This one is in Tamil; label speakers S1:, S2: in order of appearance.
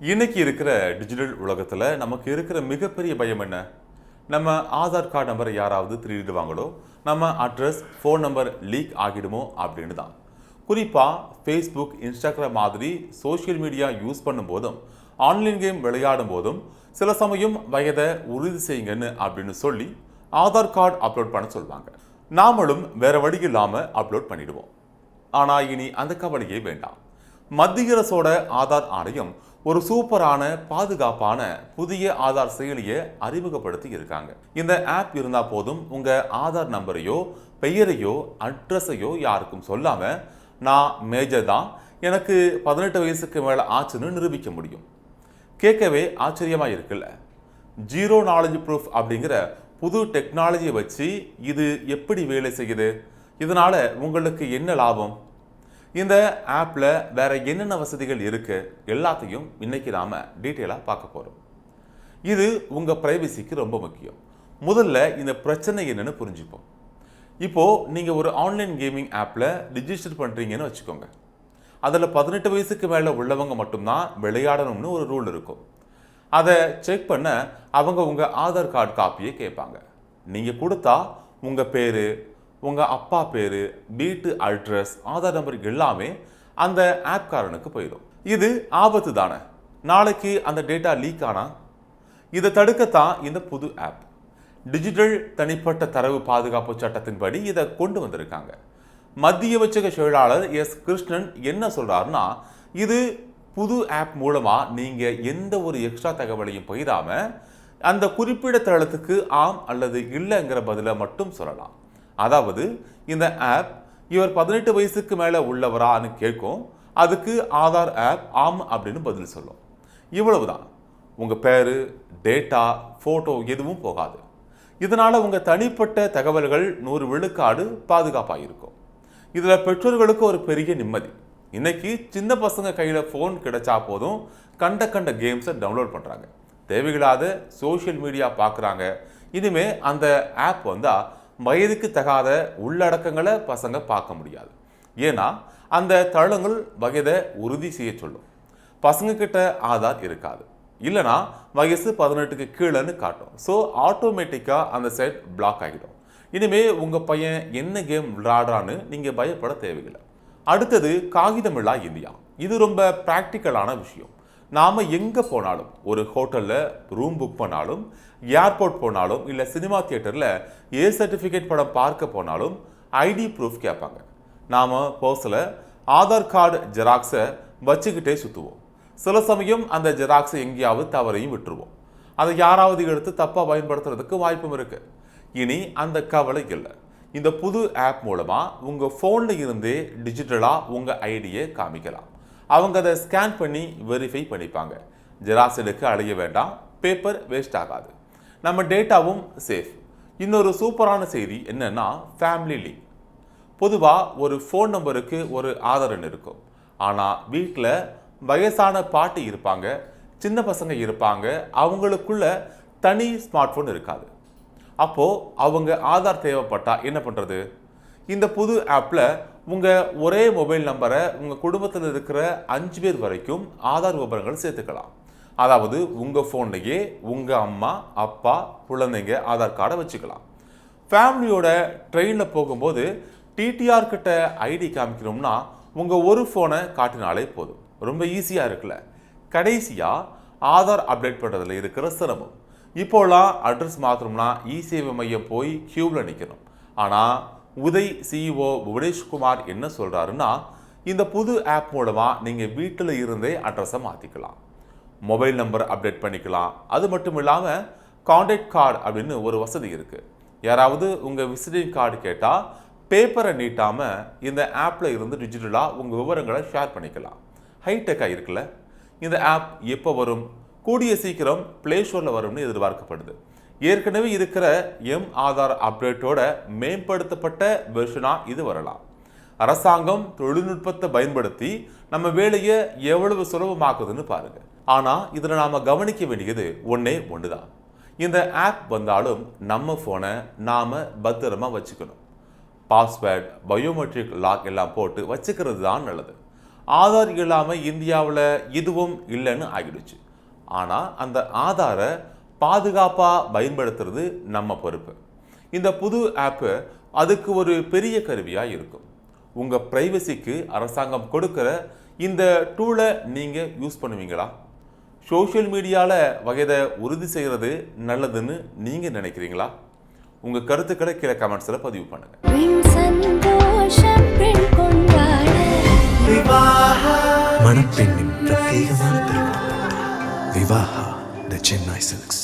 S1: இன்னைக்கு இருக்கிற டிஜிட்டல் உலகத்தில் நமக்கு இருக்கிற மிகப்பெரிய பயம் என்ன? நம்ம ஆதார் கார்டு நம்பரை யாராவது திருடிடுவாங்களோ நம்ம அட்ரஸ் ஃபோன் நம்பர் லீக் ஆகிடுமோ அப்படின்னு தான் குறிப்பாக ஃபேஸ்புக் இன்ஸ்டாகிராம் மாதிரி சோஷியல் மீடியா யூஸ் பண்ணும்போதும் ஆன்லைன் கேம் விளையாடும் போதும் சில சமயம் வயதை உறுதி செய்யுங்கன்னு அப்படின்னு சொல்லி ஆதார் கார்டு அப்லோட் பண்ண சொல்லுவாங்க நாமளும் வேறு வழி இல்லாமல் அப்லோட் பண்ணிடுவோம். ஆனால் இனி அந்த கவலையே வேண்டாம். மத்திய அரசோட ஆதார் ஆணையம் ஒரு சூப்பரான பாதுகாப்பான புதிய ஆதார் செயலியை அறிமுகப்படுத்தி இருக்காங்க. இந்த ஆப் இருந்தால் போதும் உங்கள் ஆதார் நம்பரையோ பெயரையோ அட்ரஸையோ யாருக்கும் சொல்லாமல் நான் மேஜர் தான் எனக்கு பதினெட்டு வயசுக்கு மேலே ஆச்சுன்னு நிரூபிக்க முடியும். கேட்கவே ஆச்சரியமாக இருக்குல்ல. ஜீரோ நாலேஜ் ப்ரூஃப் அப்படிங்கிற புது டெக்னாலஜியை வச்சு இது எப்படி வேலை செய்யுது? இதனால் உங்களுக்கு என்ன லாபம்? இந்த ஆப்பில் வேறு என்னென்ன வசதிகள் இருக்குது எல்லாத்தையும் இன்னைக்கு நாம் டீட்டெயிலாக பார்க்க போகிறோம் இது உங்கள் ப்ரைவசிக்கு ரொம்ப முக்கியம். முதல்ல இந்த பிரச்சனை என்னென்னு புரிஞ்சுப்போம். இப்போ நீங்கள் ஒரு ஆன்லைன் கேமிங் ஆப்பில் ரிஜிஸ்டர் பண்ணுறீங்கன்னு வச்சுக்கோங்க. அதில் பதினெட்டு வயசுக்கு மேலே உள்ளவங்க மட்டும்தான் விளையாடணும்னு ஒரு ரூல் இருக்கும். அதை செக் பண்ண அவங்க உங்கள் ஆதார் கார்டு காப்பியை கேட்பாங்க. நீங்கள் கொடுத்தா உங்கள் பேர் உங்கள் அப்பா பேர் வீட்டு அட்ரஸ் ஆதார் நம்பர் எல்லாமே அந்த ஆப்காரனுக்கு போயிடும். இது ஆபத்து தானே? நாளைக்கு அந்த டேட்டா லீக் ஆனா இதை தடுக்கத்தான் இந்த புது ஆப் டிஜிட்டல் தனிப்பட்ட தரவு பாதுகாப்பு சட்டத்தின்படி இதை கொண்டு வந்திருக்காங்க. மத்திய வச்சக செயலாளர் எஸ் கிருஷ்ணன் என்ன சொல்கிறாருன்னா இது புது ஆப் மூலமாக நீங்கள் எந்த ஒரு எக்ஸ்ட்ரா தகவலையும் பயிராமல் அந்த குறிப்பிட்ட தளத்துக்கு ஆம் அல்லது இல்லைங்கிற பதிலை மட்டும் சொல்லலாம். அதாவது இந்த ஆப் இவர் பதினெட்டு வயசுக்கு மேலே உள்ளவரான்னு கேட்கும். அதுக்கு ஆதார் ஆப் ஆம் அப்படின்னு பதில் சொல்லும். இவ்வளவுதான். உங்கள் பேர் டேட்டா ஃபோட்டோ எதுவும் போகாது. இதனால் உங்கள் தனிப்பட்ட தகவல்கள் நூறு விழுக்காடு பாதுகாப்பாக இருக்கும் இதில் பெற்றோர்களுக்கு ஒரு பெரிய நிம்மதி. இன்னைக்கு சின்ன பசங்க கையில் ஃபோன் கிடைச்சா போதும் கண்ட கண்ட கேம்ஸை டவுன்லோட் பண்ணுறாங்க தேவையில்லாத சோஷியல் மீடியா பார்க்குறாங்க இனிமேல் அந்த ஆப் வந்தால் வயதுக்கு தகாத உள்ளடக்கங்களை பசங்க பார்க்க முடியாது. ஏன்னா அந்த தளங்கள் வயதை உறுதி செய்ய சொல்லும். பசங்கக்கிட்ட ஆதார் இருக்காது. இல்லைனா வயசு பதினெட்டுக்கு கீழேன்னு காட்டும். ஸோ ஆட்டோமேட்டிக்காக அந்த சைட் பிளாக் ஆகிடும். இனிமேல் உங்கள் பையன் என்ன கேம் விளையாடுறான்னு நீங்கள் பயப்பட தேவையில்லை. அடுத்தது காகிதமில்லா இந்தியா. இது ரொம்ப ப்ராக்டிக்கலான விஷயம். நாம் எங்கே போனாலும் ஒரு ஹோட்டலில் ரூம் புக் பண்ணாலும் ஏர்போர்ட் போனாலும் இல்லை சினிமா தியேட்டரில் ஏ சர்டிஃபிகேட் படம் பார்க்க போனாலும் ஐடி ப்ரூஃப் கேட்பாங்க. நாம் பர்ஸில் ஆதார் கார்டு ஜெராக்ஸை வச்சுக்கிட்டே சுற்றுவோம் சில சமயம் அந்த ஜெராக்ஸை எங்கேயாவது தவறையும் விட்டுருவோம். அதை யாராவது எடுத்து தப்பாக பயன்படுத்துறதுக்கு வாய்ப்பும் இருக்குது இனி அந்த கவலை இல்லை. இந்த புது ஆப் மூலமாக உங்கள் ஃபோனில் இருந்தே டிஜிட்டலாக உங்கள் ஐடியை காமிக்கலாம். அவங்க அதை ஸ்கேன் பண்ணி வெரிஃபை பண்ணிப்பாங்க. ஜெராக்ஸ் எடுக்க அழைய வேண்டாம் பேப்பர் வேஸ்ட் ஆகாது. நம்ம டேட்டாவும் சேஃப் இன்னொரு சூப்பரான செய்தி என்னென்னா ஃபேமிலி லிங்க் பொதுவாக ஒரு ஃபோன் நம்பருக்கு ஒரு ஆதார் எண் இருக்கும். ஆனால் வீட்டில் வயசான பாட்டி இருப்பாங்க சின்ன பசங்க இருப்பாங்க அவங்களுக்குள்ள தனி ஸ்மார்ட் ஃபோன் இருக்காது. அப்போது அவங்க ஆதார் தேவைப்பட்டால் என்ன பண்ணுறது இந்த புது ஆப்பில் உங்கள் ஒரே மொபைல் நம்பரை உங்கள் குடும்பத்தில் இருக்கிற அஞ்சு பேர் வரைக்கும் ஆதார் விவரங்கள் சேர்த்துக்கலாம். அதாவது உங்கள் ஃபோன்லேயே உங்கள் அம்மா அப்பா குழந்தைங்க ஆதார் கார்டை வச்சுக்கலாம். ஃபேமிலியோட ட்ரெயினில் போகும்போது டிடிஆர் கிட்ட ஐடி காமிக்கணும்னா உங்கள் ஒரு ஃபோனை காட்டினாலே போதும். ரொம்ப ஈஸியாக இருக்குல்ல. கடைசியாக ஆதார் அப்டேட் பண்ணுறதுல இருக்கிற சிரமம். இப்போலாம் அட்ரஸ் மாற்றணும்னா இசேவை மையம் போய் க்யூவில் நிற்கணும் ஆனால் உதய் சிஇஓ புவனேஷ்குமார் என்ன சொல்கிறாருன்னா இந்த புது ஆப் மூலமாக நீங்கள் வீட்டில் இருந்தே அட்ரஸை மாற்றிக்கலாம் மொபைல் நம்பர் அப்டேட் பண்ணிக்கலாம். அது மட்டும் இல்லாமல் காண்டாக்ட் கார்டு அப்படின்னு ஒரு வசதி இருக்குது யாராவது உங்கள் விசிட்டிங் கார்டு கேட்டால் பேப்பரை நீட்டாமல் இந்த ஆப்பில் இருந்து டிஜிட்டலாக உங்கள் விவரங்களை ஷேர் பண்ணிக்கலாம். ஹைடெக்காக இருக்குல்ல. இந்த ஆப் எப்போ வரும்? கூடிய சீக்கிரம் ப்ளே ஸ்டோரில் வரும்னு எதிர்பார்க்கப்படுது. ஏற்கனவே இருக்கிற எம் ஆதார் அப்டேட்டோட மேம்படுத்தப்பட்ட வெர்ஷனாக இது வரலாம். அரசாங்கம் தொழில்நுட்பத்தை பயன்படுத்தி நம்ம வேலையை எவ்வளவு சுலபமாக்குதுன்னு பாருங்கள் ஆனால் இதில் நாம் கவனிக்க வேண்டியது ஒன்றே ஒன்று தான் இந்த ஆப் வந்தாலும் நம்ம ஃபோனை நாம் பத்திரமா வச்சுக்கணும். பாஸ்வேர்ட் பயோமெட்ரிக் லாக் எல்லாம் போட்டு வச்சுக்கிறது தான் நல்லது. ஆதார் இல்லாமல் இந்தியாவில் இதுவும் இல்லைன்னு ஆகிடுச்சு. ஆனால் அந்த ஆதாரை பாதுகாப்பாக பயன்படுத்துறது நம்ம பொறுப்பு. இந்த புது ஆப்பு அதுக்கு ஒரு பெரிய கருவியாக இருக்கும். உங்கள் ப்ரைவசிக்கு அரசாங்கம் கொடுக்குற இந்த டூலை நீங்கள் யூஸ் பண்ணுவீங்களா? சோஷியல் மீடியாவில் வகையை உறுதி செய்கிறது நல்லதுன்னு நீங்கள் நினைக்கிறீங்களா? உங்கள் கருத்துக்களை கீழே கமெண்ட்ஸில் பதிவு பண்ணுங்கள்
S2: மணப்பெண்ணின் பிரத்யேகமான திருமணம் விவாஹா த சென்னை சில்க்ஸ்